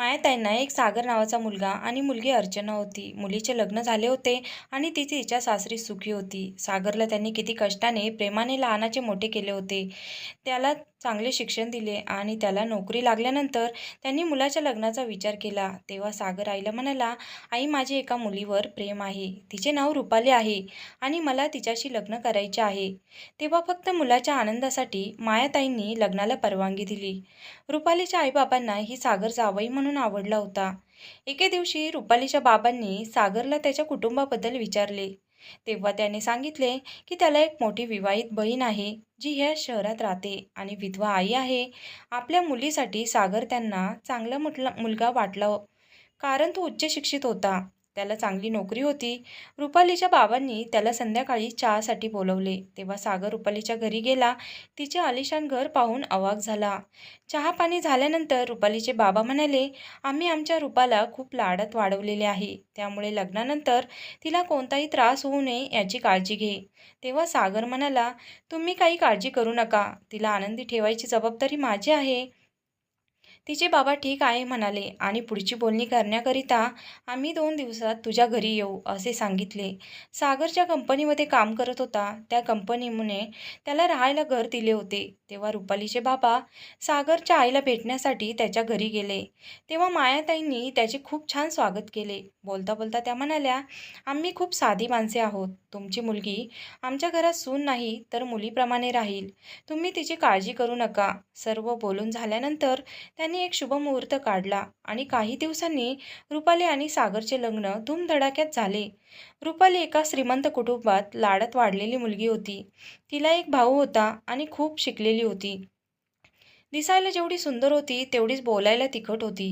मायाताईंना एक सागर नावाचा मुलगा आणि मुलगी अर्चना होती. मुलीचे लग्न झाले होते आणि ती तिच्या सासरी सुखी होती. सागरला त्यांनी किती कष्टाने प्रेमाने लहानाचे मोठे केले होते. त्याला चांगले शिक्षण दिले आणि त्याला नोकरी लागल्यानंतर त्यांनी मुलाच्या लग्नाचा विचार केला. तेव्हा सागर आईला म्हणाला आई माझे एका मुलीवर प्रेम आहे. तिचे नाव रुपाली आहे आणि मला तिच्याशी लग्न करायचे आहे. तेव्हा फक्त मुलाच्या आनंदासाठी मायाताईंनी लग्नाला परवानगी दिली. रुपालीच्या आईबाबांना ही सागर जावई म्हणून आवडला होता. एके दिवशी रुपालीच्या बाबांनी सागरला त्याच्या कुटुंबाबद्दल विचारले. तेव्हा त्याने सांगितले की त्याला एक मोठी विवाहित बहीण आहे जी ह्या शहरात राहते आणि विधवा आई आहे. आपल्या मुलीसाठी सागर त्यांना चांगला मुटला मुलगा वाटला कारण तो उच्च शिक्षित होता. त्याला चांगली नोकरी होती. रुपालीच्या बाबांनी त्याला संध्याकाळी चहासाठी बोलवले. तेव्हा सागर रुपालीच्या घरी गेला. तिचे आलिशान घर पाहून अवाक झाला. चहा पाणी झाल्यानंतर रुपालीचे बाबा म्हणाले आम्ही आमच्या रूपाला खूप लाडात वाढवलेले आहे. त्यामुळे लग्नानंतर तिला कोणताही त्रास होऊ नये याची काळजी घे. तेव्हा सागर म्हणाला तुम्ही काही काळजी करू नका. तिला आनंदी ठेवायची जबाबदारी माझी आहे. तिचे बाबा ठीक आहे म्हणाले आणि पुढची बोलणी करण्याकरिता आम्ही दोन दिवसात तुझ्या घरी येऊ असे सांगितले. सागर ज्या कंपनीमध्ये काम करत होता. त्या कंपनीमुळे त्याला राहायला घर दिले होते. तेव्हा रुपालीचे बाबा सागरच्या आईला भेटण्यासाठी त्याच्या घरी गेले. तेव्हा मायाताईंनी त्याचे खूप छान स्वागत केले. बोलता बोलता त्या म्हणाल्या आम्ही खूप साधी माणसे आहोत. तुमची मुलगी आमच्या घरात सून नाही तर मुलीप्रमाणे राहील. तुम्ही तिची काळजी करू नका. सर्व बोलून झाल्यानंतर त्यांनी एक शुभ मुहूर्त काढला आणि काही दिवसांनी रुपाली आणि सागरचे लग्न धूमधडाक्यात झाले. रुपाली एका श्रीमंत कुटुंबात लाडत वाढलेली मुलगी होती. तिला एक भाऊ होता आणि खूप शिकलेली होती. दिसायला जेवढी सुंदर होती तेवढीच बोलायला तिखट होती.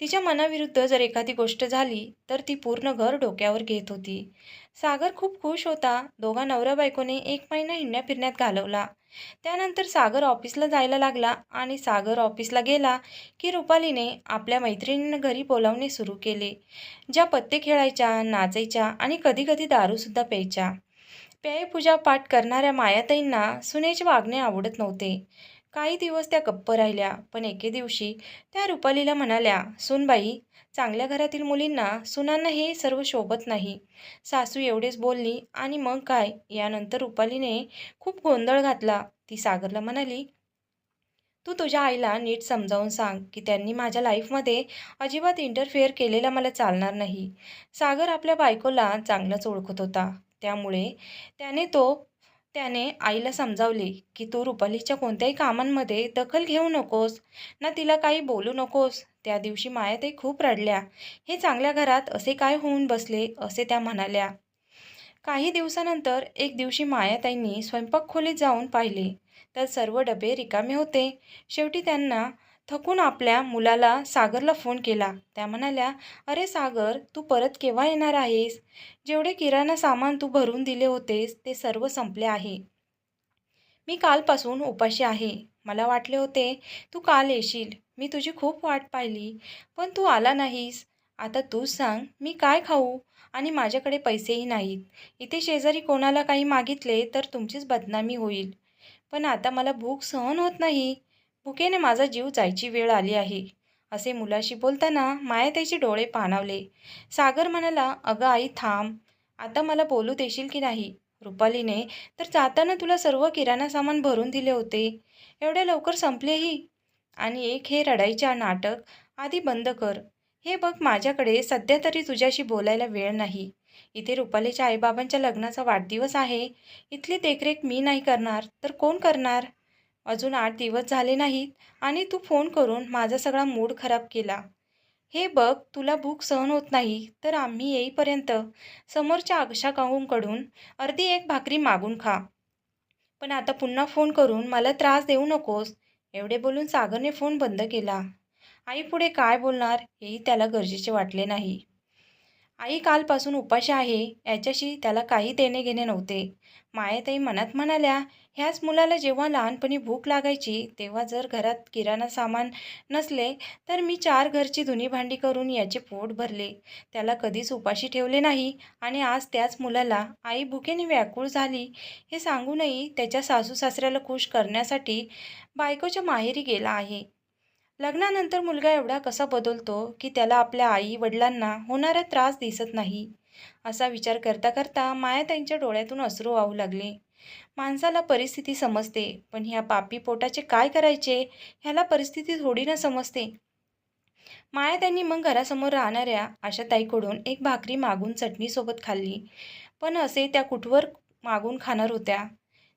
तिच्या मनाविरुद्ध जर एखादी गोष्ट झाली तर ती पूर्ण घर डोक्यावर घेत होती. सागर खूप खुश होता. दोघा नवरा बायकोने एक महिना हिंडण्या फिरण्यात घालवला. त्यानंतर सागर ऑफिसला जायला लागला आणि सागर ऑफिसला गेला की रुपालीने आपल्या मैत्रिणींना घरी बोलावणे सुरू केले ज्या पत्ते खेळायच्या नाचायच्या आणि कधीकधी दारूसुद्धा प्यायच्या. प्यायपूजा पाठ करणाऱ्या मायाताईंना सुनेचे वागणे आवडत नव्हते. काही दिवस त्या गप्प राहिल्या पण एके दिवशी त्या रुपालीला म्हणाल्या सुनबाई चांगल्या घरातील मुलींना सुनांना हे सर्व शोभत नाही. सासू एवढेच बोलली आणि मग काय? यानंतर रुपालीने खूप गोंधळ घातला. ती सागरला म्हणाली तू तुझ्या आईला नीट समजावून सांग की त्यांनी माझ्या लाईफमध्ये अजिबात इंटरफेअर केलेला मला चालणार नाही. सागर आपल्या बायकोला चांगलाच ओळखत होता. त्यामुळे त्याने तो त्याने आईला समजावले की तू रुपालीच्या कोणत्याही कामांमध्ये दखल घेऊ नकोस ना तिला काही बोलू नकोस त्या दिवशी मायाताई खूप रडल्या. हे चांगल्या घरात असे काय होऊन बसले? असे त्या म्हणाल्या. काही दिवसानंतर एक दिवशी मायाताईंनी स्वयंपाक खोलीत जाऊन पाहिले. तर सर्व डबे रिकामे होते. शेवटी त्यांना थकून आपल्या मुलाला सागरला फोन केला. त्या म्हणाल्या अरे सागर तू परत केव्हा येणार आहेस? जेवढे किराणा सामान तू भरून दिले होतेस ते सर्व संपले आहे. मी कालपासून उपाशी आहे. मला वाटले होते तू काल येशील. मी तुझी खूप वाट पाहिली. पण तू आला नाहीस. आता तूच सांग मी काय खाऊ? आणि माझ्याकडे पैसेही नाहीत. इथे शेजारी कोणाला काही मागितले तर तुमचीच बदनामी होईल. पण आता मला भूक सहन होत नाही. भुकेने माझा जीव जायची वेळ आली आहे. असे मुलाशी बोलताना मायाताईचे डोळे पाणावले. सागर म्हणाला अगं आई थांब. आता मला बोलू देशील की नाही? रुपालीने तर जाताना तुला सर्व किराणा सामान भरून दिले होते. एवढ्या लवकर संपलेही? आणि एक हे रडाईच्या नाटक आधी बंद कर. हे बघ माझ्याकडे सध्या तरी तुझ्याशी बोलायला वेळ नाही. इथे रुपालीच्या आईबाबांच्या लग्नाचा वाढदिवस आहे. इथली देखरेख मी नाही करणार तर कोण करणार? अजून आठ दिवस झाले नाहीत आणि तू फोन करून माझा सगळा मूड खराब केला. हे बघ तुला भूक सहन होत नाही तर आम्ही येईपर्यंत समोरच्या आशा काहूंकडून अर्धी एक भाकरी मागून खा. पण आता पुन्हा फोन करून मला त्रास देऊ नकोस एवढे बोलून सागरने फोन बंद केला. आई पुढे काय बोलणार हेही त्याला गरजेचे वाटले नाही. आई कालपासून उपाशी आहे याच्याशी त्याला काही देणे घेणे नव्हते. मायाताई मनात म्हणाल्या ह्याच मुलाला जेव्हा लहानपणी भूक लागायची तेव्हा जर घरात किराणा सामान नसले तर मी चार घरची धुनी भांडी करून याचे पोट भरले. त्याला कधीच उपाशी ठेवले नाही आणि आज त्याच मुलाला आई भुकेने व्याकुळ झाली. हे सांगूनही त्याच्या सासू सासऱ्याला खुश करण्यासाठी बायकोच्या माहेरी गेला आहे. लग्नानंतर मुलगा एवढा कसा बदलतो की त्याला आपल्या आई वडिलांना होणारा त्रास दिसत नाही. असा विचार करता करता मायाताईंच्या डोळ्यातून अश्रू वाहू लागले. माणसाला परिस्थिती समजते पण ह्या पापी पोटाचे काय करायचे? ह्याला परिस्थिती थोडी ना समजते. माया त्यांनी मग घरासमोर राहणाऱ्या आशाताईकडून एक भाकरी मागून चटणीसोबत खाल्ली. पण असे त्या कुठवर मागून खाणार होत्या?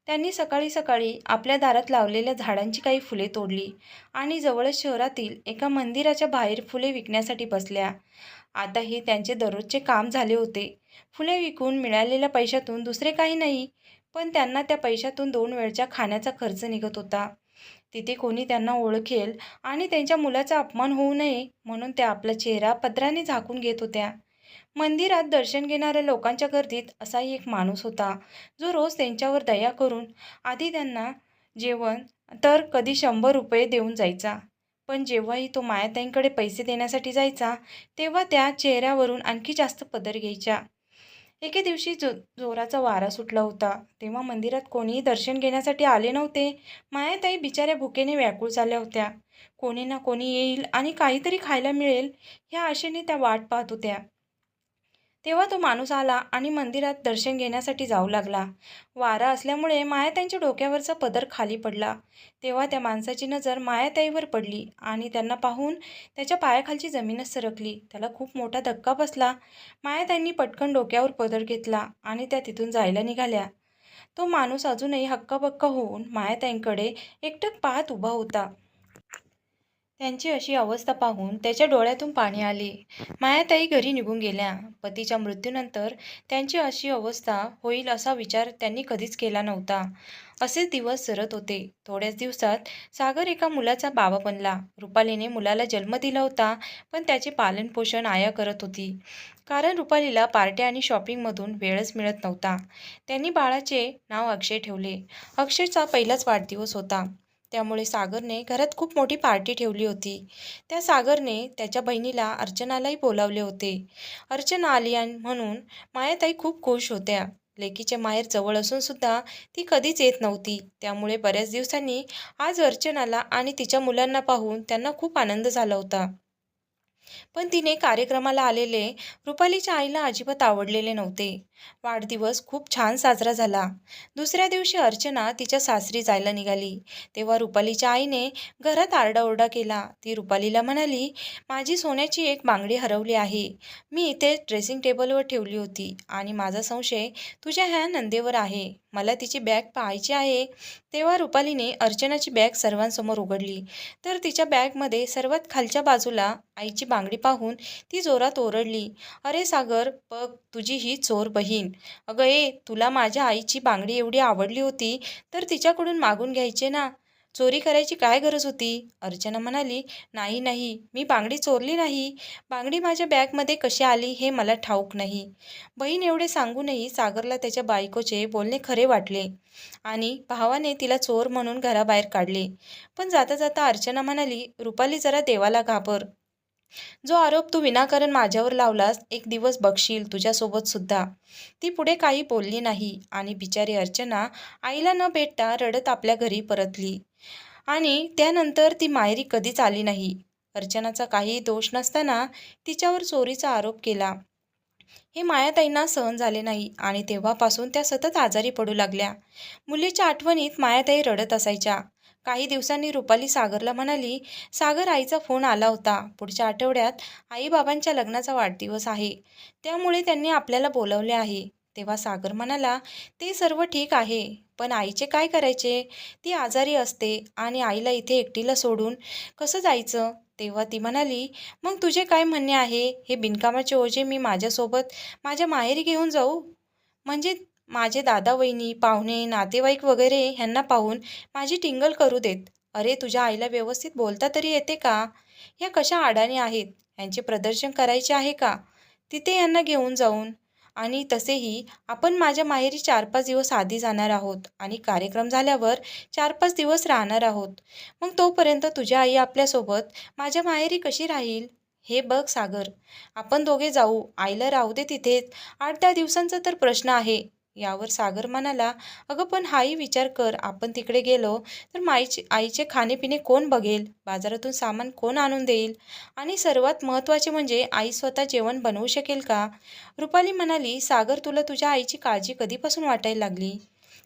त्यांनी सकाळी सकाळी आपल्या दारात लावलेल्या झाडांची काही फुले तोडली आणि जवळच शहरातील एका मंदिराच्या बाहेर फुले विकण्यासाठी बसल्या. आता हे त्यांचे दररोजचे काम झाले होते. फुले विकून मिळालेल्या पैशातून दुसरे काही नाही पण त्यांना त्या पैशातून दोन वेळच्या खाण्याचा खर्च निघत होता. तिथे कोणी त्यांना ओळखेल आणि त्यांच्या मुलाचा अपमान होऊ नये म्हणून त्या आपला चेहरा पदराने झाकून घेत होत्या. मंदिरात दर्शन घेणाऱ्या लोकांच्या गर्दीत असाही एक माणूस होता जो रोज त्यांच्यावर दया करून आधी त्यांना जेवण तर कधी शंभर रुपये देऊन जायचा. पण जेव्हाही तो मायाताईंकडे पैसे देण्यासाठी जायचा तेव्हा त्या चेहऱ्यावरून आणखी जास्त पदर घ्यायच्या. एके दिवशी जो जोराचा वारा सुटला होता. तेव्हा मंदिरात कोणीही दर्शन घेण्यासाठी आले नव्हते. मायाताई बिचाऱ्या भुकेने व्याकुळ झाल्या होत्या. कोणी ना कोणी येईल आणि काहीतरी खायला मिळेल ह्या आशेने त्या वाट पाहत होत्या. तेव्हा तो माणूस आला आणि मंदिरात दर्शन घेण्यासाठी जाऊ लागला. वारा असल्यामुळे मायाताईंच्या डोक्यावरचा पदर खाली पडला. तेव्हा त्या माणसाची नजर मायाताईवर पडली आणि त्यांना पाहून त्याच्या पायाखालची जमीनच सरकली. त्याला खूप मोठा धक्का बसला. मायाताईंनी पटकन डोक्यावर पदर घेतला आणि त्या तिथून जायला निघाल्या. तो माणूस अजूनही हक्काबक्का होऊन मायाताईंकडे एकटक पाहत उभा होता. त्यांची अशी अवस्था पाहून त्याच्या डोळ्यातून पाणी आले. मायाताई घरी निघून गेल्या. पतीच्या मृत्यूनंतर त्यांची अशी अवस्था होईल असा विचार त्यांनी कधीच केला नव्हता. असेच दिवस सरत होते. थोड्याच दिवसात सागर एका मुलाचा बाबा बनला. रुपालीने मुलाला जन्म दिला होता पण त्याचे पालनपोषण आया करत होती. कारण रुपालीला पार्ट्या आणि शॉपिंगमधून वेळच मिळत नव्हता. त्यांनी बाळाचे नाव अक्षय ठेवले. अक्षयचा पहिलाच वाढदिवस होता. त्यामुळे सागरने घरात खूप मोठी पार्टी ठेवली होती. त्या सागरने त्याच्या बहिणीला अर्चनालाही बोलावले होते. अर्चना आली म्हणून मायाताई खूप खुश होत्या. लेकीचे माहेर जवळ असून सुद्धा ती कधीच येत नव्हती. त्यामुळे बऱ्याच दिवसांनी आज अर्चनाला आणि तिच्या मुलांना पाहून त्यांना खूप आनंद झाला होता. पण तिने कार्यक्रमाला आलेले रुपालीच्या आईला अजिबात आवडलेले नव्हते. वाढदिवस खूप छान साजरा झाला. दुसऱ्या दिवशी अर्चना तिच्या सासरी जायला निघाली. तेव्हा रुपालीच्या आईने घरात आरडाओरडा केला. ती रुपालीला म्हणाली माझी सोन्याची एक बांगडी हरवली आहे. मी इथे ड्रेसिंग टेबलवर ठेवली होती आणि माझा संशय तुझ्या ह्या नंदेवर आहे. मला तिची बॅग पाहायची आहे. तेव्हा रुपालीने अर्चनाची बॅग सर्वांसमोर उघडली. तर तिच्या बॅगमध्ये सर्वात खालच्या बाजूला आईची बांगडी पाहून ती जोरात ओरडली अरे सागर बघ तुझी ही चोर बही बहीण. अगं ए तुला माझ्या आईची बांगडी एवढी आवडली होती तर तिच्याकडून मागून घ्यायचे ना. चोरी करायची काय गरज होती? अर्चना म्हणाली नाही नाही मी बांगडी चोरली नाही. बांगडी माझ्या बॅगमध्ये कशी आली हे मला ठाऊक नाही. बहीण एवढे सांगूनही सागरला त्याच्या बायकोचे बोलणे खरे वाटले आणि भावाने तिला चोर म्हणून घराबाहेर काढले. पण जाता जाता अर्चना म्हणाली रुपाली जरा देवाला घाबर. जो आरोप तू विनाकारण माझ्यावर लावलास एक दिवस बघशील तुझ्यासोबत सुद्धा. ती पुढे काही बोलली नाही आणि बिचारी अर्चना आईला न भेटता रडत आपल्या घरी परतली. आणि त्यानंतर ती माहेरी कधीच आली नाही. अर्चनाचा काही दोष नसताना तिच्यावर चोरीचा आरोप केला. हे मायाताईंना सहन झाले नाही आणि तेव्हापासून त्या सतत आजारी पडू लागल्या. मुलीच्या आठवणीत मायाताई रडत असायच्या. काही दिवसांनी रुपाली सागरला म्हणाली सागर आईचा फोन आला होता. पुढच्या आठवड्यात आईबाबांच्या लग्नाचा वाढदिवस आहे. त्यामुळे त्यांनी आपल्याला बोलवले आहे. तेव्हा सागर म्हणाला ते सर्व ठीक आहे पण आईचे काय करायचे? ती आजारी असते आणि आईला इथे एकटीला सोडून कसं जायचं? तेव्हा ती म्हणाली मग तुझे काय म्हणणे आहे? हे बिनकामाचे ओझे मी माझ्यासोबत माझ्या माहेरी घेऊन जाऊ? म्हणजे माझे दादा वहिनी पाहुणे नातेवाईक वगैरे ह्यांना पाहून माझी टिंगल करू देत. अरे तुझ्या आईला व्यवस्थित बोलता तरी येते का? ह्या कशा आडाने आहेत? यांचे प्रदर्शन करायचे आहे का? तिथे यांना घेऊन जाऊन. आणि तसेही आपण माझ्या माहेरी चार पाच दिवस आधी जाणार आहोत आणि कार्यक्रम झाल्यावर चार पाच दिवस राहणार आहोत. मग तोपर्यंत तुझ्या आई आपल्यासोबत माझ्या माहेरी कशी राहील? हे बघ सागर. आपण दोघे जाऊ. आईला राहू दे तिथेच आठ दहा दिवसांचा तर प्रश्न आहे. यावर सागर म्हणाला अगं पण हाही विचार कर आपण तिकडे गेलो तर माईचे आईचे खाणेपिणे कोण बघेल? बाजारातून सामान कोण आणून देईल? आणि सर्वात महत्त्वाचे म्हणजे आई स्वतः जेवण बनवू शकेल का? रुपाली म्हणाली सागर तुला तुझ्या आईची काळजी कधीपासून वाटायला लागली?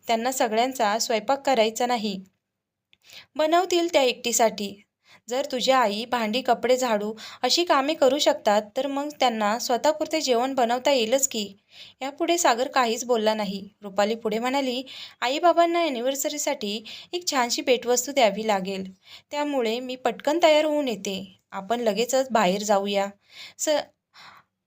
त्यांना सगळ्यांचा स्वयंपाक करायचा नाही. बनवतील त्या एकटीसाठी. जर तुझी आई भांडी कपडे झाडू अशी कामे करू शकतात तर मग त्यांना स्वतःपुरते जेवण बनवता येईलच की. यापुढे सागर काहीच बोलला नाही. रुपाली पुढे म्हणाली आईबाबांना ॲनिव्हर्सरीसाठी एक छानशी भेटवस्तू द्यावी लागेल. त्यामुळे मी पटकन तयार होऊन येते. आपण लगेचच बाहेर जाऊया. स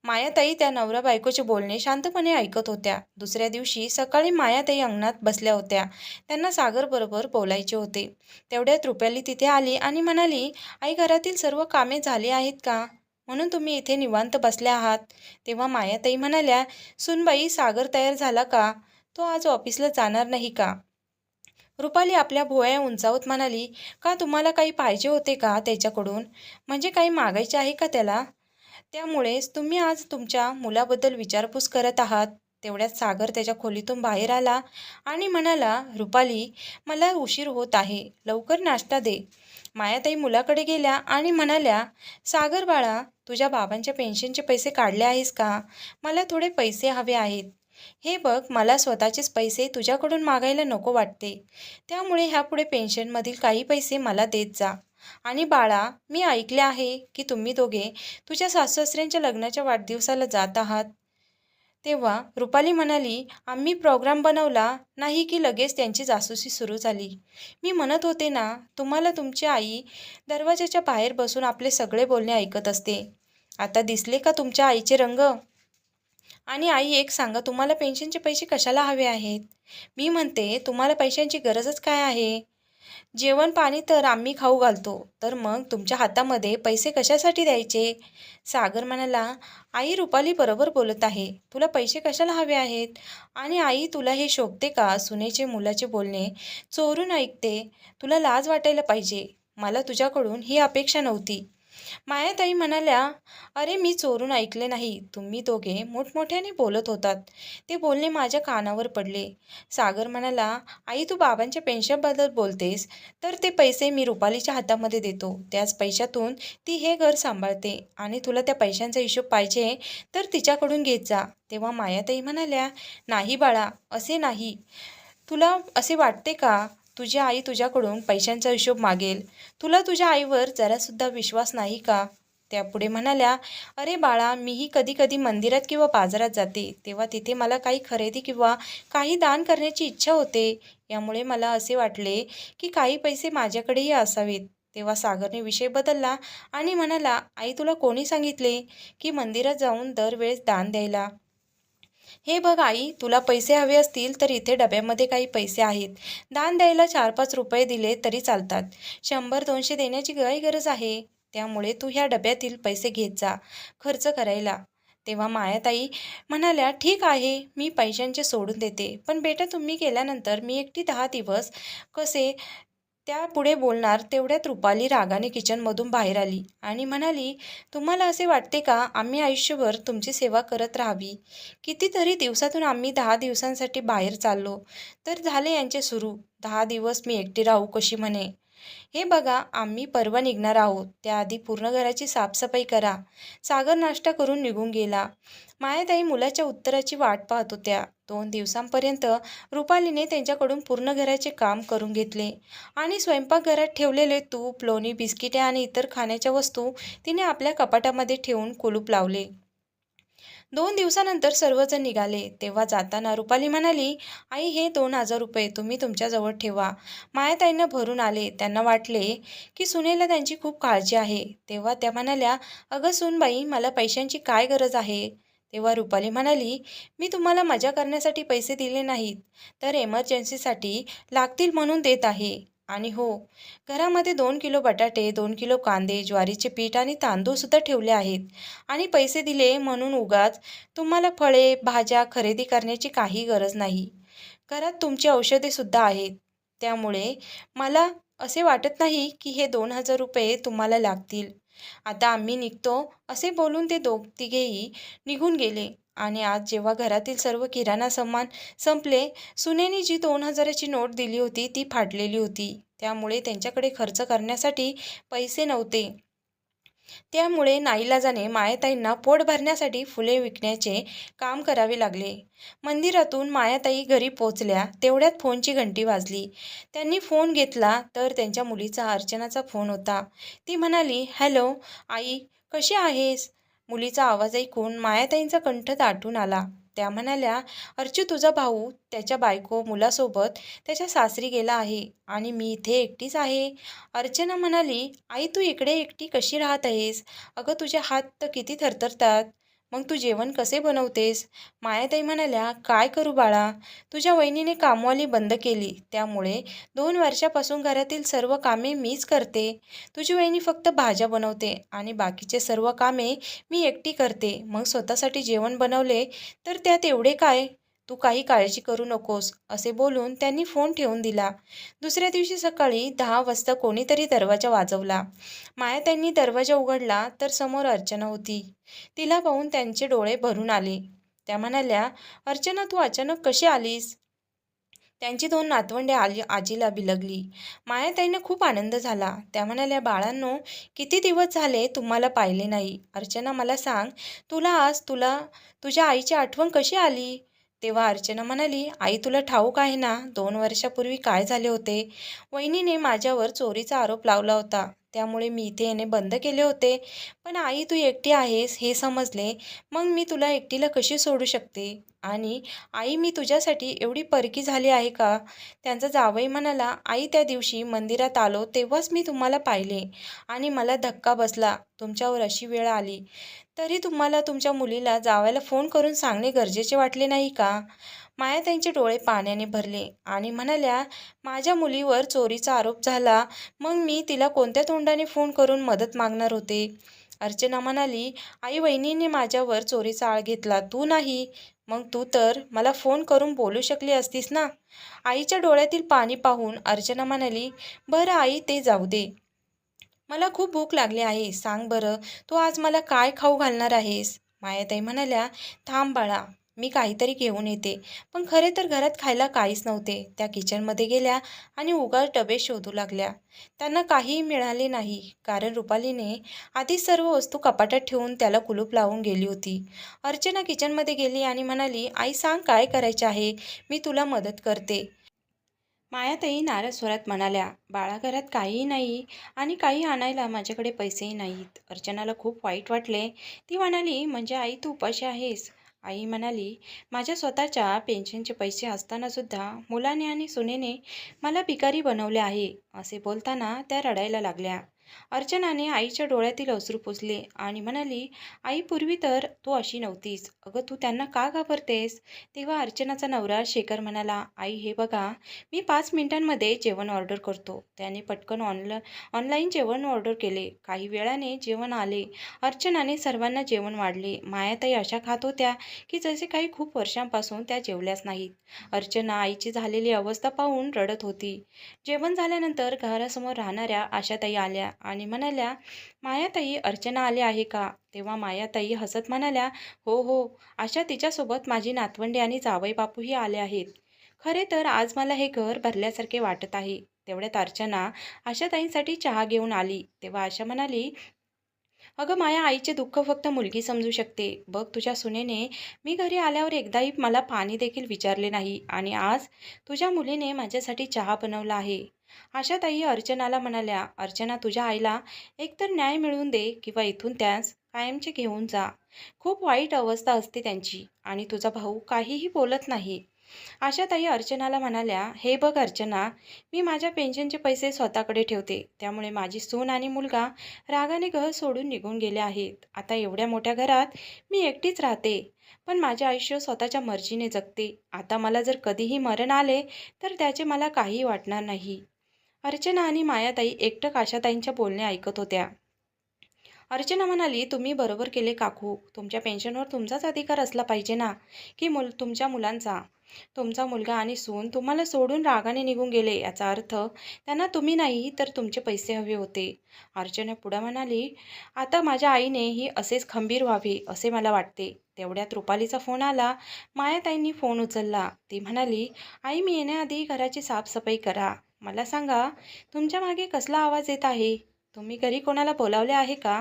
मायाताई त्या नवरा बायकोचे बोलणे शांतपणे ऐकत होत्या. दुसऱ्या दिवशी सकाळी मायाताई अंगणात बसल्या होत्या. त्यांना सागरबरोबर बोलायचे होते. तेवढ्यात रुपाली तिथे आली आणि म्हणाली आई घरातील सर्व कामे झाली आहेत का? म्हणून तुम्ही इथे निवांत बसल्या आहात. तेव्हा मायाताई म्हणाल्या सुनबाई सागर तयार झाला का? तो आज ऑफिसला जाणार नाही का? रुपाली आपल्या भोया उंचावत म्हणाली का तुम्हाला काही पाहिजे होते का त्याच्याकडून? म्हणजे काही मागायचे आहे का त्याला? त्यामुळेच तुम्ही आज तुमच्या मुलाबद्दल विचारपूस करत आहात. तेवढ्यात सागर त्याच्या खोलीतून बाहेर आला आणि म्हणाला रुपाली मला उशीर होत आहे. लवकर नाश्ता दे. मायाताई मुलाकडे गेल्या आणि म्हणाल्या सागर बाळा तुझ्या बाबांच्या पेन्शनचे पैसे काढले आहेस का? मला थोडे पैसे हवे आहेत. हे बघ मला स्वतःचेच पैसे तुझ्याकडून मागायला नको वाटते. त्यामुळे ह्यापुढे पेन्शनमधील काही पैसे मला देत जा. आणि बाळा मी ऐकले आहे की तुम्ही दोघे तुझ्या सासू-सासऱ्यांच्या लग्नाच्या वाढदिवसाला जात आहात. तेव्हा रुपाली म्हणाली आम्ही प्रोग्राम बनवला नाही की लगेच त्यांची जासूसी सुरू झाली. मी म्हणत होते ना तुम्हाला तुमची आई दरवाजाच्या बाहेर बसून आपले सगळे बोलणे ऐकत असते. आता दिसले का तुमच्या आईचे रंग? आणि आई एक सांगा तुम्हाला पेन्शनचे पैसे कशाला हवे आहेत? मी म्हणते तुम्हाला पैशांची गरजच काय आहे? जेवण पाणी तर आम्ही खाऊ घालतो. तर मग तुमच्या हातामध्ये पैसे कशासाठी द्यायचे? सागर म्हणाला आई रुपाली बरोबर बोलत आहे. तुला पैसे कशाला हवे आहेत? आणि आई तुला हे शोभते का सुनेचे मुलाचे बोलणे चोरून ऐकते. तुला लाज वाटायला पाहिजे. मला तुझ्याकडून ही अपेक्षा नव्हती. मायाताई म्हणाल्या अरे मी चोरून ऐकले नाही. तुम्ही दोघे मोठमोठ्याने बोलत होतात. ते बोलणे माझ्या कानावर पडले. सागर म्हणाला आई तू बाबांच्या पेन्शनबद्दल बोलतेस. तर ते पैसे मी रुपालीच्या हातामध्ये देतो. त्याच पैशातून ती हे घर सांभाळते. आणि तुला त्या पैशांचा हिशोब पाहिजे तर तिच्याकडून घेत जा. तेव्हा मायाताई म्हणाल्या नाही बाळा असे नाही. तुला असे वाटते का? तुझी आई तुझ्याकडून पैशांचा हिशोब मागेल. तुला तुझ्या आईवर जरासुद्धा विश्वास नाही का? त्या पुढे म्हणाल्या अरे बाळा मीही कधी कधी मंदिरात किंवा बाजारात जाते. तेव्हा तिथे मला काही खरेदी किंवा काही दान करण्याची इच्छा होते. यामुळे मला असे वाटले की काही पैसे माझ्याकडेही असावेत. तेव्हा सागरने विषय बदलला आणि म्हणाला आई तुला कोणी सांगितले की मंदिरात जाऊन दरवेळेस दान द्यायला? हे बघ आई तुला पैसे हवे असतील तर इथे डब्यामध्ये काही पैसे आहेत. दान द्यायला चार पाच रुपये दिले तरी चालतात. शंभर दोनशे देण्याची काही गरज आहे. त्यामुळे तू ह्या डब्यातील पैसे घेत जा. खर्च करायला. तेव्हा मायाताई म्हणाल्या ठीक आहे मी पैशांचे सोडून देते. पण बेटा तुम्ही गेल्यानंतर मी एकटी दहा दिवस कसे त्या पुढे बोलणार तेवढ्यात रुपाली रागाने किचनमधून बाहेर आली आणि म्हणाली तुम्हाला असे वाटते का आम्ही आयुष्यभर तुमची सेवा करत राहावी? कितीतरी दिवसातून आम्ही दहा दिवसांसाठी बाहेर चाललो तर झाले यांचे सुरू. दहा दिवस मी एकटी राहू कशी म्हणे? हे बघा आम्ही परवा निघणार आहोत. त्याआधी पूर्ण घराची साफसफाई करा. सागर नाश्ता करून निघून गेला. मायाताई मुलाच्या उत्तराची वाट पाहत होत्या. दोन दिवसांपर्यंत रुपालीने त्यांच्याकडून पूर्ण घराचे काम करून घेतले. आणि स्वयंपाकघरात ठेवलेले तूप लोणी बिस्किटे आणि इतर खाण्याच्या वस्तू तिने आपल्या कपाटामध्ये ठेवून कुलूप लावले. दोन दिवसानंतर सर्वजण निघाले. तेव्हा जाताना रुपाली म्हणाली आई हे दोन हजार रुपये तुम्ही तुमच्याजवळ ठेवा. मायाताईंना भरून आले. त्यांना वाटले की सुनेला त्यांची खूप काळजी आहे. तेव्हा त्या म्हणाल्या अगं सुनबाई मला पैशांची काय गरज आहे? तेव्हा रुपाली म्हणाली मी तुम्हाला मजा करण्यासाठी पैसे दिले नाहीत तर एमर्जन्सीसाठी लागतील म्हणून देत आहे. आणि हो घरामध्ये दोन किलो बटाटे दोन किलो कांदे ज्वारीचे पीठ आणि तांदूळसुद्धा ठेवले आहेत. आणि पैसे दिले म्हणून उगाच तुम्हाला फळे भाज्या खरेदी करण्याची काही गरज नाही. घरात तुमची औषधेसुद्धा आहेत. त्यामुळे मला असे वाटत नाही की हे दोन हजार रुपये तुम्हाला लागतील. आता आम्ही निघतो असे बोलून ते दोघ तिघेही निघून गेले. आणि आज जेव्हा घरातील सर्व किराणा सामान संपले सुनेनी जी दोन हजाराची नोट दिली होती ती फाटलेली होती. त्यामुळे त्यांच्याकडे खर्च करण्यासाठी पैसे नव्हते. त्यामुळे नाईलाजाने मायाताईंना पोट भरण्यासाठी फुले विकण्याचे काम करावे लागले. मंदिरातून मायाताई घरी पोचल्या तेवढ्यात फोनची घंटी वाजली. त्यांनी फोन घेतला तर त्यांच्या मुलीचा अर्चनाचा फोन होता. ती म्हणाली हॅलो आई कशी आहेस? मुलीचा आवाज ऐकून मायाताईंचा कंठ दाटून आला. त्या म्हणाल्या अर्चू तुझा भाऊ त्याच्या बायको मुलासोबत त्याच्या सासरी गेला आहे आणि मी इथे एकटीच आहे. अर्चना म्हणाली आई तू इकडे एकटी कशी राहत आहेस? अगं तुझे हात तर किती थरथरतात. मग तू जेवण कसे बनवतेस? मायाताई म्हणाल्या काय करू बाळा? तुझ्या वहिनीने कामवाली बंद केली. त्यामुळे दोन वर्षापासून घरातील सर्व कामे मीच करते. तुझी वहिनी फक्त भाज्या बनवते आणि बाकीचे सर्व कामे मी एकटी करते. मग स्वतःसाठी जेवण बनवले तर त्यात एवढे काय? तू काही काळजी करू नकोस असे बोलून त्यांनी फोन ठेवून दिला. दुसऱ्या दिवशी सकाळी दहा वाजता कोणीतरी दरवाजा वाजवला. माया त्यांनी दरवाजा उघडला तर समोर अर्चना होती. तिला पाहून त्यांचे डोळे भरून आले. त्या म्हणाल्या अर्चना तू अचानक कशी आलीस? त्यांची दोन नातवंडे आली आजीला बिलगली. मायाताईंना खूप आनंद झाला. त्या म्हणाल्या बाळांनो किती दिवस झाले तुम्हाला पाहिले नाही. अर्चना मला सांग तुला आज तुला तुझ्या आईची आठवण कशी आली? तेव्हा अर्चना म्हणाली आई तुला ठाऊक आहे ना दोन वर्षापूर्वी काय झाले होते? वहिनीने माझ्यावर चोरीचा आरोप लावला होता. त्यामुळे मी इथे येणे बंद केले होते. पण आई तू एकटी आहेस हे समजले. मग मी तुला एकटीला कशी सोडू शकते? आणि आई मी तुझ्यासाठी एवढी परकी झाली आहे का त्यांचा जावई म्हणाला आई त्या दिवशी मंदिरात आलो तेव्हाच मी तुम्हाला पाहिले. आणि मला धक्का बसला. तुमच्यावर अशी वेळ आली. तरी तुम्हाला तुमच्या मुलीला जावायला फोन करून सांगणे गरजेचे वाटले नाही का? माया त्यांचे डोळे पाण्याने भरले आणि म्हणाल्या माझ्या मुलीवर चोरीचा आरोप झाला. मग मी तिला कोणत्या तोंडाने फोन करून मदत मागणार होते? अर्चना म्हणाली आई वहिनीने माझ्यावर चोरीचा आळ घेतला. तू नाही. मग तू तर मला फोन करून बोलू शकली असतीस ना? आईच्या डोळ्यातील पाणी पाहून अर्चना म्हणाली बरं आई ते जाऊ दे. मला खूप भूक लागली आहे सांग बरं. तू आज मला काय खाऊ घालणार आहेस? मायाताई म्हणाल्या थांब बाळा मी काहीतरी घेऊन येते. पण खरे तर घरात खायला काहीच नव्हते. त्या किचनमध्ये गेल्या आणि उगाच डबे शोधू लागल्या. त्यांना काहीही मिळाले नाही कारण रुपालीने आधी सर्व वस्तू कपाटात ठेवून त्याला कुलूप लावून गेली होती. अर्चना किचनमध्ये गेली आणि म्हणाली आई सांग काय करायचे आहे? मी तुला मदत करते. मायाताई नाराज स्वरात म्हणाल्या बाळा घरात काहीही नाही आणि काही आणायला माझ्याकडे पैसेही नाहीत अर्चनाला खूप वाईट वाटले. ती म्हणाली म्हणजे आई तू उपाशी आहेस आई म्हणाली माझ्या स्वतःच्या पेन्शनचे पैसे असतानासुद्धा मुलाने आणि सुनेने मला भिकारी बनवले आहे. असे बोलताना त्या रडायला लागल्या. अर्चनाने आईच्या डोळ्यातील अश्रू पुसले आणि म्हणाली आई पूर्वी तर तू अशी नव्हतीस. अगं तू त्यांना का घाबरतेस? तेव्हा अर्चनाचा नवरा शेखर म्हणाला आई हे बघा मी पाच मिनिटांमध्ये जेवण ऑर्डर करतो. त्याने पटकन ऑनला ऑनलाईन जेवण ऑर्डर केले. काही वेळाने जेवण आले. अर्चनाने सर्वांना जेवण वाढले. मायाताई अशा खात होत्या की जसे काही खूप वर्षांपासून त्या जेवल्याच नाहीत. अर्चना आईची झालेली अवस्था पाहून रडत होती. जेवण झाल्यानंतर घरासमोर राहणाऱ्या आशाताई आल्या. आणि म्हणाल्या मायाताई अर्चना आली आहे का? तेव्हा मायाताई हसत म्हणाल्या हो हो अशा तिच्यासोबत माझी नातवंडे आणि जावई बापूही आले आहेत. खरे तर आज मला हे घर भरल्यासारखे वाटत आहे. तेवढ्यात अर्चना आशाताईंसाठी चहा घेऊन आली. तेव्हा आशा म्हणाली अगं माया आईचे दुःख फक्त मुलगी समजू शकते. बघ तुझ्या सुनेने मी घरी आल्यावर एकदाही मला पाणी देखील विचारले नाही. आणि आज तुझ्या मुलीने माझ्यासाठी चहा बनवला आहे. आशाताई अर्चनाला म्हणाल्या अर्चना तुझ्या आईला एकतर न्याय मिळवून दे किंवा इथून त्यास कायमचे घेऊन जा. खूप वाईट अवस्था असते त्यांची आणि तुझा भाऊ काहीही बोलत नाही. आशाताई अर्चनाला म्हणाल्या हे बघ अर्चना मी माझ्या पेन्शनचे पैसे स्वतःकडे ठेवते. त्यामुळे माझी सून आणि मुलगा रागाने घर सोडून निघून गेले आहेत. आता एवढ्या मोठ्या घरात मी एकटीच राहते पण माझे आयुष्य स्वतःच्या मर्जीने जगते. आता मला जर कधीही मरण आले तर त्याचे मला काही वाटणार नाही. अर्चना आणि मायाताई एकटक आशाताईंच्या बोलणे ऐकत होत्या. अर्चना म्हणाली तुम्ही बरोबर केले काकू. तुमच्या पेन्शनवर तुमचाच अधिकार असला पाहिजे ना की मुल तुमच्या मुलांचा? तुमचा मुलगा आणि सून तुम्हाला सोडून रागाने निघून गेले याचा अर्थ त्यांना तुम्ही नाही तर तुमचे पैसे हवे होते. अर्चना पुढं म्हणाली आता माझ्या आईने ही असेच खंबीर व्हावे असे मला वाटते. तेवढ्यात रुपालीचा फोन आला मायाताईंनी फोन उचलला. ती म्हणाली आई मी येण्याआधी घराची साफसफाई करा. मला सांगा तुमच्या मागे कसला आवाज येत आहे? तुम्ही घरी कोणाला बोलावले आहे का?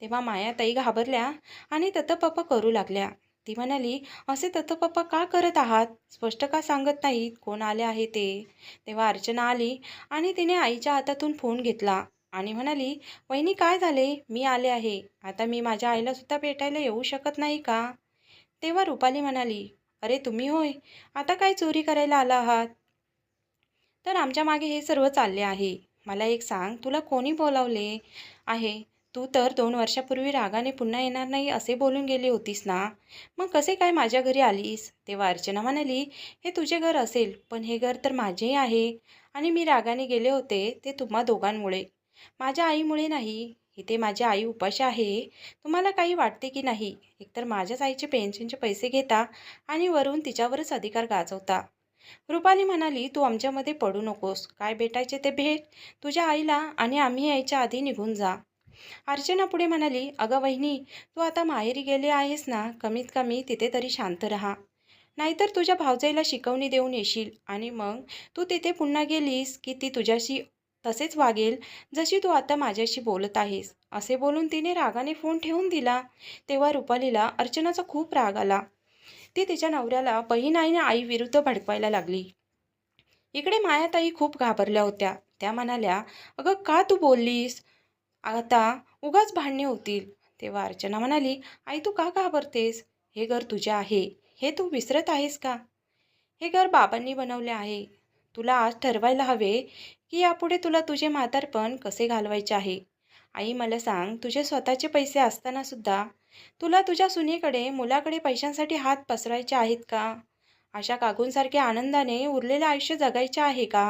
तेव्हा मायाताई घाबरल्या आणि ततपप्पा करू लागल्या. ती म्हणाली असे ततपप्पा का करत आहात? स्पष्ट का सांगत नाहीत? कोण आले आहे ते? तेव्हा अर्चना आली आणि तिने आईच्या हातातून फोन घेतला आणि म्हणाली वहिनी काय झाले? मी आले आहे. आता मी माझ्या आईला सुद्धा भेटायला येऊ शकत नाही का? तेव्हा रुपाली म्हणाली अरे तुम्ही होय. आता काय चोरी करायला आला आहात? तर आमच्या मागे हे सर्व चालले आहे. मला एक सांग तुला कोणी बोलावले आहे? तू तर दोन वर्षापूर्वी रागाने पुन्हा येणार नाही असे बोलून गेली होतीस ना? मग कसे काय माझ्या घरी आलीस? तेव्हा अर्चना म्हणाली हे तुझे घर असेल पण हे घर तर माझेही आहे. आणि मी रागाने गेले होते ते तुम्हा दोघांमुळे. माझ्या आईमुळे नाही इथे माझी आई उपाशी आहे. तुम्हाला काही वाटते की नाही? एकतर माझ्याच आईचे पेन्शनचे पैसे घेता आणि वरून तिच्यावरच अधिकार गाजवता. रुपाली म्हणाली तू आमच्यामध्ये पडू नकोस. काय भेटायचे ते भेट. तुझ्या आईला आणि आम्ही यायच्या आधी निघून जा. अर्चना पुढे म्हणाली अगं वहिनी तू आता माहेरी गेली आहेस ना कमीत कमी तिथे तरी शांत राहा. नाहीतर तुझ्या भावजाईला शिकवणी देऊन येशील. आणि मग तू तिथे पुन्हा गेलीस की ती तुझ्याशी तसेच वागेल जशी तू आता माझ्याशी बोलत आहेस. असे बोलून तिने रागाने फोन ठेवून दिला. तेव्हा रुपालीला अर्चनाचा खूप राग आला. ती तिच्या नवऱ्याला बहीण आणि आईविरुद्ध भडकवायला लागली. इकडे मायाताई खूप घाबरल्या होत्या. त्या म्हणाल्या अगं का तू बोललीस? आता उगाच भांडणे होतील. तेव्हा अर्चना म्हणाली आई तू का घाबरतेस? हे घर तुझे आहे. हे तू विसरत आहेस का? हे घर बाबांनी बनवले आहे. तुला आज ठरवायला हवे की यापुढे तुला तुझे म्हातारपण कसे घालवायचे आहे. आई मला सांग तुझे स्वतःचे पैसे असताना सुद्धा तुला तुझ्या सुनेकडे मुलाकडे पैशांसाठी हात पसरायचे आहेत का? अशा काकूंसारखे आनंदाने उरलेलं आयुष्य जगायचे आहे का?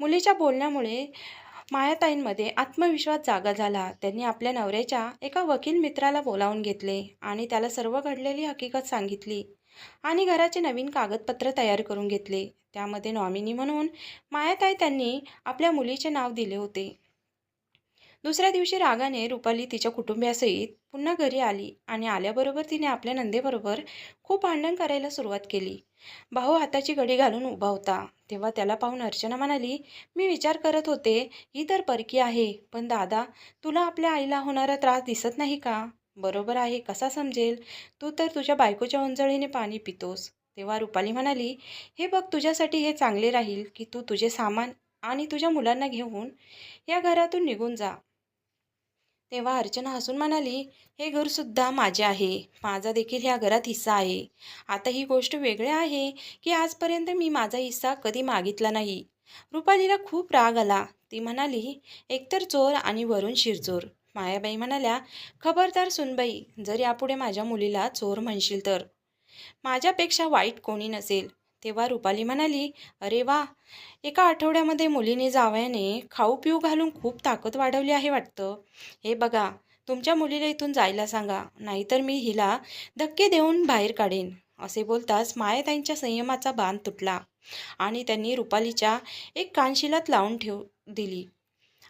मुलीच्या बोलण्यामुळे मायाताईंमध्ये आत्मविश्वास जागा झाला. त्यांनी आपल्या नवऱ्याच्या एका वकील मित्राला बोलावून घेतले आणि त्याला सर्व घडलेली हकीकत सांगितली आणि घराचे नवीन कागदपत्र तयार करून घेतले. त्यामध्ये नॉमिनी म्हणून मायाताई त्यांनी आपल्या मुलीचे नाव दिले होते. दुसऱ्या दिवशी रागाने रुपाली तिच्या कुटुंबियासहित पुन्हा घरी आली आणि आल्याबरोबर तिने आपल्या नंदेबरोबर खूप भांडण करायला सुरुवात केली. भाऊ हाताची घडी घालून उभा होता. तेव्हा त्याला पाहून अर्चना म्हणाली मी विचार करत होते ही तर परकी आहे पण दादा तुला आपल्या आईला होणारा त्रास दिसत नाही का? बरोबर आहे कसा समजेल? तू तर तुझ्या बायकोच्या उंजळीने पाणी पितोस. तेव्हा रुपाली म्हणाली हे बघ तुझ्यासाठी हे चांगले राहील की तू तुझे सामान आणि तुझ्या मुलांना घेऊन या घरातून निघून जा. तेव्हा अर्चना हसून म्हणाली हे घरसुद्धा माझे आहे. माझा देखील ह्या घरात हिस्सा आहे. आता ही गोष्ट वेगळी आहे की आजपर्यंत मी माझा हिस्सा कधी मागितला नाही. रुपालीला खूप राग आला. ती म्हणाली एकतर चोर आणि वरून शिरचोर. मायाबाई म्हणाल्या खबरदार सुनबाई जर यापुढे माझ्या मुलीला चोर म्हणशील तर. माझ्यापेक्षा वाईट कोणी नसेल. तेव्हा रुपाली म्हणाली अरे वा एका आठवड्यामध्ये मुलीने जावयाने खाऊ पिऊ घालून खूप ताकद वाढवली आहे वाटतं. हे बघा तुमच्या मुलीला इथून जायला सांगा नाहीतर मी हिला धक्के देऊन बाहेर काढेन. असे बोलताच मायाताईंच्या संयमाचा बांध तुटला आणि त्यांनी रुपालीच्या एक कानशिलात लावून ठेव दिली.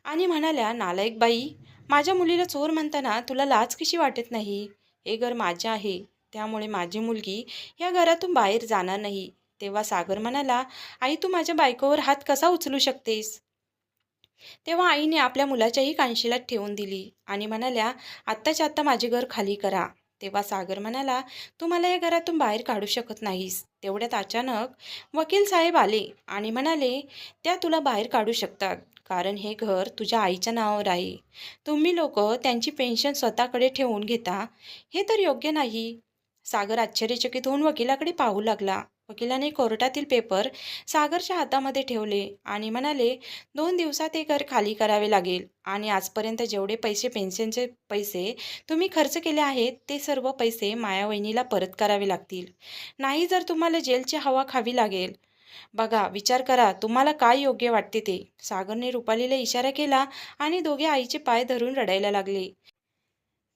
आणि म्हणाल्या नालायक बाई माझ्या मुलीला चोर म्हणताना तुला लाज कशी वाटत नाही? हे घर माझे आहे त्यामुळे माझी मुलगी या घरातून बाहेर जाणार नाही. तेव्हा सागर म्हणाला आई तू माझ्या बायकोवर हात कसा उचलू शकतेस? तेव्हा आईने आपल्या मुलाच्याही कानशिलात ठेवून दिली आणि म्हणाल्या आत्ताच्या आत्ता माझे घर खाली करा. तेव्हा सागर म्हणाला तू मला या घरातून बाहेर काढू शकत नाहीस. तेवढ्यात अचानक वकील साहेब आले आणि म्हणाले त्या तुला बाहेर काढू शकतात कारण हे घर तुझ्या आईच्या नावावर आहे. तुम्ही लोक त्यांची पेन्शन स्वतःकडे ठेवून घेता. हे तर योग्य नाही. सागर आश्चर्यचकित होऊन वकिलाकडे पाहू लागला. वकिलाने कोर्टातील पेपर सागरच्या हातामध्ये ठेवले आणि म्हणाले दोन दिवसात हे घर खाली करावे लागेल आणि आजपर्यंत जेवढे पैसे पेन्शनचे पैसे तुम्ही खर्च केले आहेत ते सर्व पैसे माया वहिनीला परत करावे लागतील. नाही जर तुम्हाला जेलची हवा खावी लागेल. बघा विचार करा तुम्हाला काय योग्य वाटते ते. सागरने रुपालीला इशारा केला आणि दोघे आईचे पाय धरून रडायला लागले.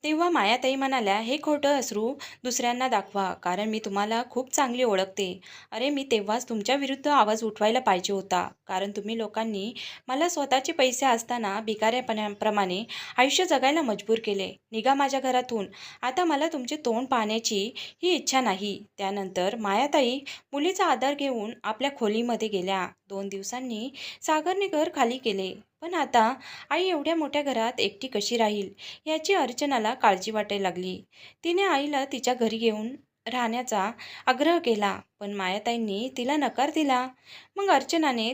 तेव्हा मायाताई म्हणाल्या हे खोटं असरू दुसऱ्यांना दाखवा कारण मी तुम्हाला खूप चांगली ओळखते. अरे मी तेव्हाच तुमच्या विरुद्ध आवाज उठवायला पाहिजे होता. कारण तुम्ही लोकांनी मला स्वतःचे पैसे असताना भिकाऱ्यापणाप्रमाणे आयुष्य जगायला मजबूर केले. निघा माझ्या घरातून. आता मला तुमचे तोंड पाहण्याची ही इच्छा नाही. त्यानंतर मायाताई मुलीचा आधार घेऊन आपल्या खोलीमध्ये गेल्या. दोन दिवसांनी सागरने घर खाली केले. पण आता आई एवढ्या मोठ्या घरात एकटी कशी राहील याची अर्चनाला काळजी वाटायला लागली. तिने आईला तिच्या घरी घेऊन राहण्याचा आग्रह केला पण मायाताईंनी तिला नकार दिला. मग अर्चनाने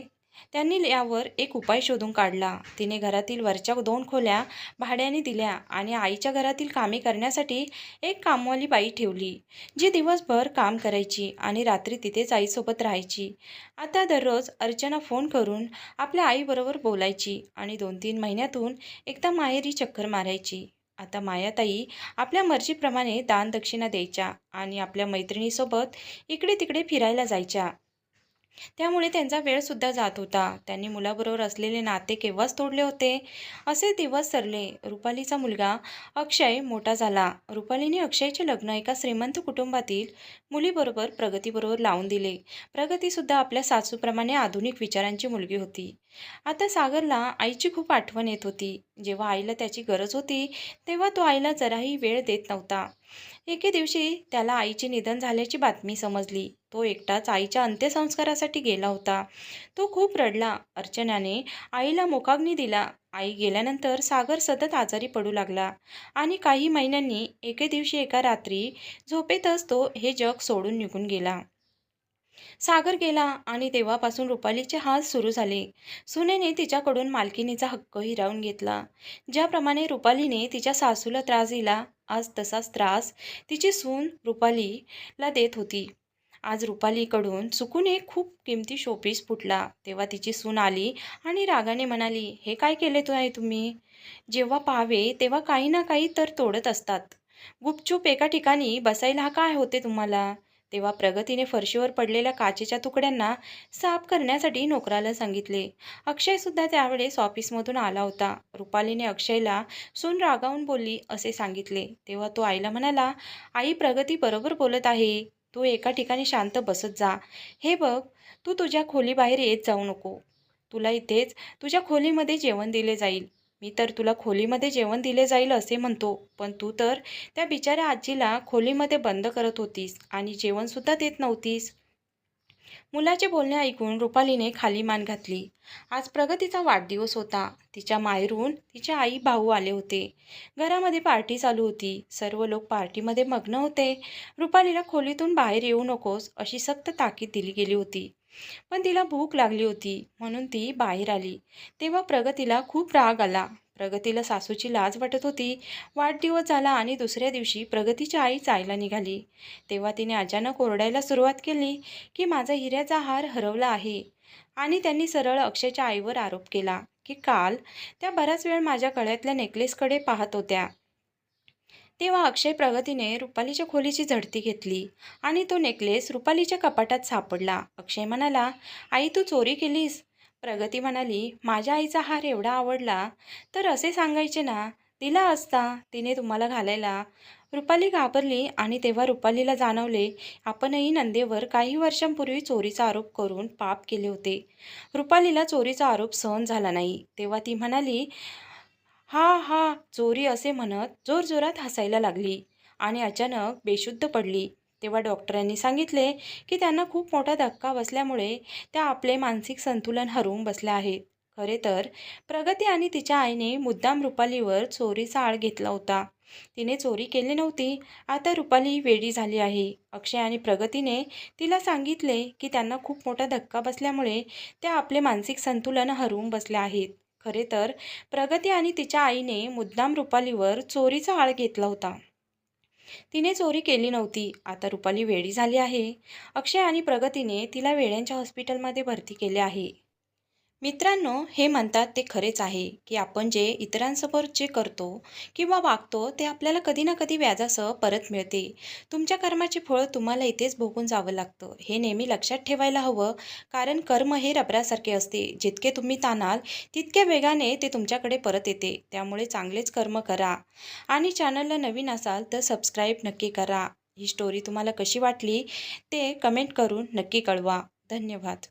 त्यांनी यावर एक उपाय शोधून काढला. तिने घरातील वरच्या दोन खोल्या भाड्याने दिल्या आणि आईच्या घरातील कामे करण्यासाठी एक कामवाली बाई ठेवली जी दिवसभर काम करायची आणि रात्री तिथेच आईसोबत राहायची. आता दररोज अर्चना फोन करून आपल्या आईबरोबर बोलायची आणि दोन तीन महिन्यातून एकदा माहेरी चक्कर मारायची. आता मायाताई आपल्या मर्जीप्रमाणे दानदक्षिणा द्यायच्या आणि आपल्या मैत्रिणीसोबत इकडे तिकडे फिरायला जायच्या. त्यामुळे त्यांचा वेळसुद्धा जात होता. त्यांनी मुलाबरोबर असलेले नाते केव्हाच तोडले होते? असे दिवस सरले. रुपालीचा मुलगा अक्षय मोठा झाला. रुपालीने अक्षयचे लग्न एका श्रीमंत कुटुंबातील मुलीबरोबर प्रगतीबरोबर लावून दिले. प्रगतीसुद्धा आपल्या सासूप्रमाणे आधुनिक विचारांची मुलगी होती. आता सागरला आईची खूप आठवण येत होती. जेव्हा आईला त्याची गरज होती तेव्हा तो आईला जराही वेळ देत नव्हता. एके दिवशी त्याला आईचे निधन झाल्याची बातमी समजली. तो एकटाच आईच्या अंत्यसंस्कारासाठी गेला होता. तो खूप रडला. अर्चनाने आईला मोकाग्नी दिला. आई गेल्यानंतर सागर सतत आजारी पडू लागला आणि काही महिन्यांनी एके दिवशी एका रात्री झोपेतच तो हे जग सोडून निघून गेला. सागर गेला आणि तेव्हापासून रुपालीचे हाल सुरू झाले. सुनेने तिच्याकडून मालकिनीचा हक्क हिरावून घेतला. ज्याप्रमाणे रुपालीने तिच्या सासूला त्रास दिला आज तसाच त्रास तिची सून रुपालीला देत होती. आज रुपालीकडून चुकून एक खूप किमती शोपीस फुटला. तेव्हा तिची सून आली आणि रागाने म्हणाली हे काय केले तू आहे तुम्ही? जेव्हा पाहावे तेव्हा काही ना काही तर तोडत असतात. गुपचूप एका ठिकाणी बसायला काय होते तुम्हाला? तेव्हा प्रगतीने फरशीवर पडलेल्या काचेच्या तुकड्यांना साफ करण्यासाठी नोकराला सांगितले. अक्षयसुद्धा त्यावेळेस ऑफिसमधून आला होता. रुपालीने अक्षयला सून रागावून बोलली असे सांगितले. तेव्हा तो आईला म्हणाला आई प्रगती बरोबर बोलत आहे. तू एका ठिकाणी शांत बसत जा. हे बघ तू तुझ्या खोलीबाहेर येत जाऊ नको. तुला इथेच तुझ्या खोलीमध्ये जेवण दिले जाईल. मी तर तुला खोलीमध्ये जेवण दिले जाईल असे म्हणतो पण तू तर त्या बिचाऱ्या आजीला खोलीमध्ये बंद करत होतीस आणि जेवणसुद्धा देत नव्हतीस. मुलाचे बोलणे ऐकून रुपालीने खाली मान घातली. आज प्रगतीचा वाढदिवस होता. तिच्या माहेरून तिचे आई भाऊ आले होते. घरामध्ये पार्टी चालू होती. सर्व लोक पार्टीमध्ये मग्न होते. रुपालीला खोलीतून बाहेर येऊ नकोस अशी सक्त ताकीद दिली गेली होती. पण तिला भूक लागली होती म्हणून ती बाहेर आली. तेव्हा प्रगतीला खूप राग आला. प्रगतीला सासूची लाज वाटत होती. वाढदिवस झाला आणि दुसऱ्या दिवशी प्रगतीची आई चायला निघाली. तेव्हा तिने अचानक ओरडायला सुरुवात केली की माझा हिऱ्याचा हार हरवला आहे. आणि त्यांनी सरळ अक्षयच्या आईवर आरोप केला की काल त्या बराच वेळ माझ्या गळ्यातल्या नेकलेसकडे पाहत होत्या. तेव्हा अक्षय प्रगतीने रुपालीच्या खोलीची झडती घेतली आणि तो नेकलेस रुपालीच्या कपाटात सापडला. अक्षय म्हणाला आई तू चोरी केलीस? प्रगती म्हणाली माझ्या आईचा हार एवढा आवडला तर असे सांगायचे ना दिला असता तिने तुम्हाला घालायला. रुपाली घाबरली आणि तेव्हा रुपालीला जाणवले आपणही नंदेवर काही वर्षांपूर्वी चोरीचा आरोप करून पाप केले होते. रुपालीला चोरीचा आरोप सहन झाला नाही. तेव्हा ती म्हणाली हा हा चोरी असे म्हणत जोरजोरात हसायला लागली आणि अचानक बेशुद्ध पडली. तेव्हा डॉक्टरांनी सांगितले की त्यांना खूप मोठा धक्का बसल्यामुळे त्या आपले मानसिक संतुलन हरवून बसल्या आहेत. खरे तर प्रगती आणि तिच्या आईने मुद्दाम रुपालीवर चोरीचा आळ घेतला होता. तिने चोरी केली नव्हती. आता रुपाली वेडी झाली आहे. अक्षय आणि प्रगतीने तिला सांगितले की त्यांना खूप मोठा धक्का बसल्यामुळे त्या आपले मानसिक संतुलन हरवून बसल्या आहेत. खरे तर प्रगती आणि तिच्या आईने मुद्दाम रुपालीवर चोरीचा आळ घेतला होता. तिने चोरी केली नव्हती. आता रुपाली वेडी झाली आहे. अक्षय आणि प्रगतीने तिला वेड्यांच्या हॉस्पिटलमध्ये भरती केले आहे. मित्रांनो हे म्हणतात ते खरेच आहे की आपण जे इतरांसमोर जे करतो किंवा वागतो ते आपल्याला कधी ना कधी व्याजासह परत मिळते. तुमच्या कर्माचे फळ तुम्हाला इथेच भोगून जावं लागतं. हे नेहमी लक्षात ठेवायला हवं कारण कर्म हे रबरासारखे असते. जितके तुम्ही ताणाल तितक्या वेगाने ते तुमच्याकडे परत येते. त्यामुळे चांगलेच कर्म करा. आणि चॅनलला नवीन असाल तर सबस्क्राईब नक्की करा. ही स्टोरी तुम्हाला कशी वाटली ते कमेंट करून नक्की कळवा. धन्यवाद.